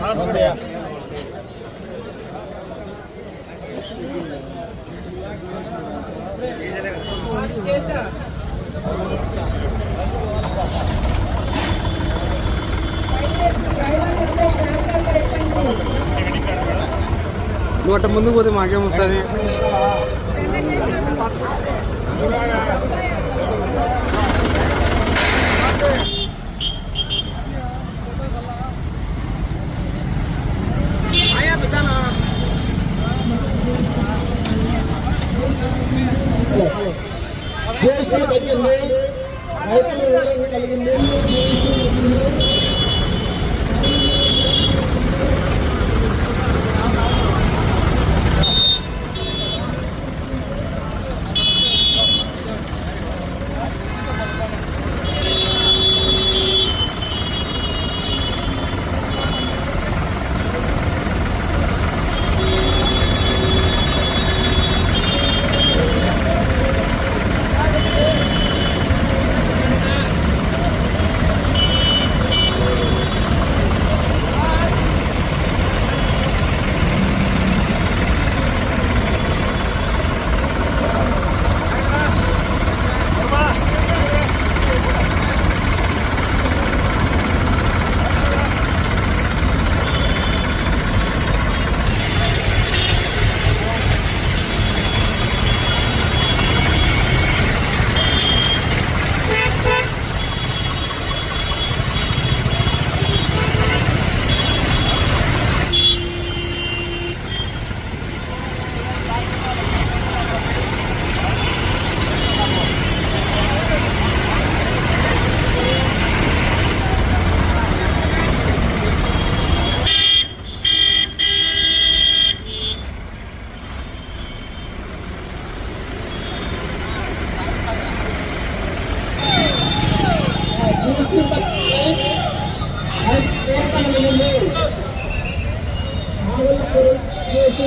아, 그래요. అట్ట ముందుకు పోతే మాకేం వస్తుంది జిఎస్టీ తగ్గింది రైతులు ఊరంగా కలిగింది ఆవులకు జిఎస్టీ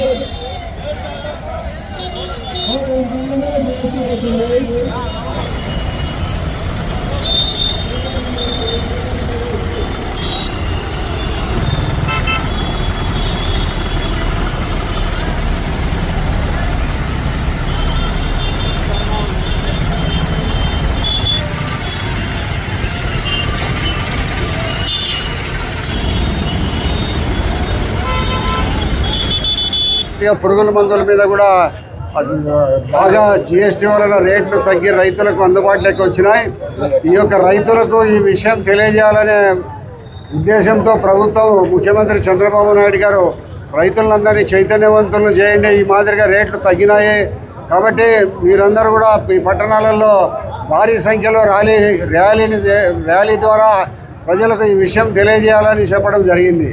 ఇక పురుగుల మందుల మీద కూడా బాగా జిఎస్టీ వలన రేట్లు తగ్గి రైతులకు అందుబాటులోకి వచ్చినాయి. ఈ యొక్క రైతులకు ఈ విషయం తెలియజేయాలనే ఉద్దేశంతో ప్రభుత్వం ముఖ్యమంత్రి చంద్రబాబు నాయుడు గారు రైతులందరినీ చైతన్యవంతులు చేయండి. ఈ మాదిరిగా రేట్లు తగ్గినాయి. కాబట్టి మీరందరూ కూడా ఈ పట్టణాలలో భారీ సంఖ్యలో ర్యాలీ ర్యాలీని ర్యాలీ ద్వారా ప్రజలకు ఈ విషయం తెలియజేయాలని చెప్పడం జరిగింది.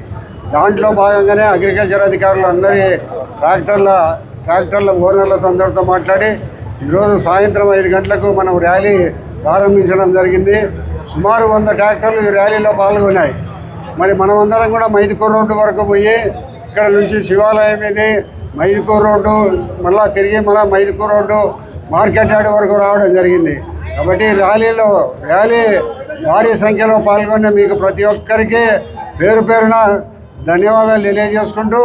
దాంట్లో భాగంగానే అగ్రికల్చర్ అధికారులు అందరి ట్రాక్టర్ల ట్రాక్టర్ల ఓనర్లతో అందరితో మాట్లాడి ఈరోజు సాయంత్రం ఐదు గంటలకు మనం ర్యాలీ ప్రారంభించడం జరిగింది. సుమారు వంద ట్రాక్టర్లు ఈ ర్యాలీలో పాల్గొన్నాయి. మరి మనమందరం కూడా మైదుకూరు రోడ్డు వరకు పోయి ఇక్కడ నుంచి శివాలయం ఇది మైదుకూరు రోడ్డు మళ్ళా తిరిగి మళ్ళీ మైదుకూరు రోడ్డు మార్కెట్ యార్డ్ వరకు రావడం జరిగింది. కాబట్టి ర్యాలీలో ర్యాలీ భారీ సంఖ్యలో పాల్గొన్న మీకు ప్రతి ఒక్కరికి పేరు పేరున ధన్యవాదాలు తెలియజేసుకుంటూ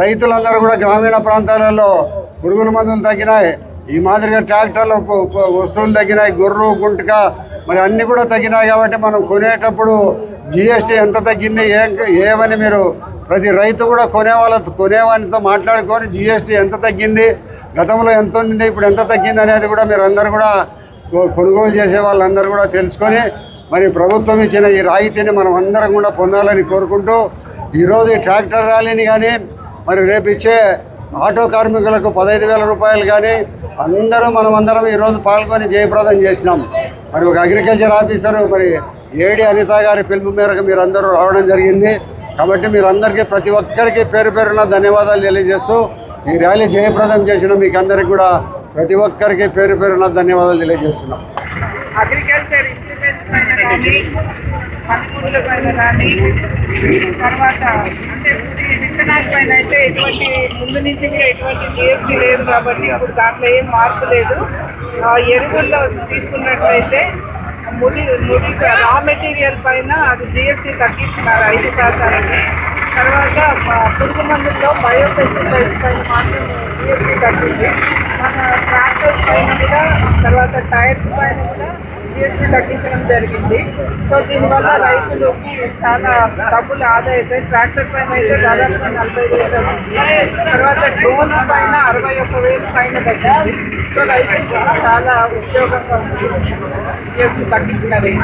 రైతులందరూ కూడా గ్రామీణ ప్రాంతాలలో పురుగుల మందులు తగ్గినాయి. ఈ మాదిరిగా ట్రాక్టర్లు వస్తువులు తగ్గినాయి. గొర్రు గుంటక మరి అన్నీ కూడా తగ్గినాయి కాబట్టి మనం కొనేటప్పుడు జిఎస్టీ ఎంత తగ్గింది ఏ ఏమని మీరు ప్రతి రైతు కూడా కొనే వాళ్ళ కొనేవానితో మాట్లాడుకొని జిఎస్టీ ఎంత తగ్గింది గతంలో ఎంత ఉంది ఇప్పుడు ఎంత తగ్గింది అనేది కూడా మీరు అందరూ కూడా కొనుగోలు చేసే వాళ్ళందరూ కూడా తెలుసుకొని మరి ప్రభుత్వం ఇచ్చిన ఈ రాయితీని మనం అందరం కూడా పొందాలని కోరుకుంటూ ఈరోజు ఈ ట్రాక్టర్ ర్యాలీని కానీ మరి రేపు ఇచ్చే ఆటో కార్మికులకు పదహైదు వేల రూపాయలు కానీ అందరూ మనం అందరం ఈరోజు పాల్గొని జయప్రదం చేసినాం. మరి ఒక అగ్రికల్చర్ ఆఫీసర్ మరి ఏడి అనిత గారి పిలుపు మేరకు మీరందరూ రావడం జరిగింది. కాబట్టి మీరందరికీ ప్రతి ఒక్కరికి పేరు పేరున ధన్యవాదాలు తెలియజేస్తూ ఈ ర్యాలీ జయప్రదం చేసిన మీకు అందరికి కూడా ప్రతి ఒక్కరికి పేరు పేరున ధన్యవాదాలు తెలియజేస్తున్నాం. అగ్రికల్చర్ ఇంప్లిమెంట్స్ పైన కానీ తర్వాత అంటే విత్తనాల పైన అయితే ఎటువంటి ముందు నుంచి కూడా ఎటువంటి జిఎస్టీ లేదు కాబట్టి ఇప్పుడు దాంట్లో ఏం మార్పు లేదు. ఆ, ఎరువుల్లో తీసుకున్నట్లయితే ముడి ముడి రా మెటీరియల్ పైన అది జిఎస్టీ తగ్గించినారు ఐదు శాతానికి. తర్వాత పురుగు మందుల్లో బయోపెస్టిసైడ్స్ పైన మాత్రం జిఎస్టీ తగ్గింది. మన ట్రాక్టర్స్ పైన కూడా తర్వాత టైర్స్ పైన కూడా జిఎస్టీ తగ్గించడం జరిగింది. సో దీనివల్ల రైతులకి చాలా డబ్బులు ఆదా అవుతాయి ట్రాక్టర్ పైన అయితే దాదాపు నలభై వేలు తర్వాత డ్రోన్స్ పైన అరవై ఒక్క వేలు పైన తగ్గింది. సో రైతులకు చాలా ఉపయోగంగా ఉంది జిఎస్టీ తగ్గించినది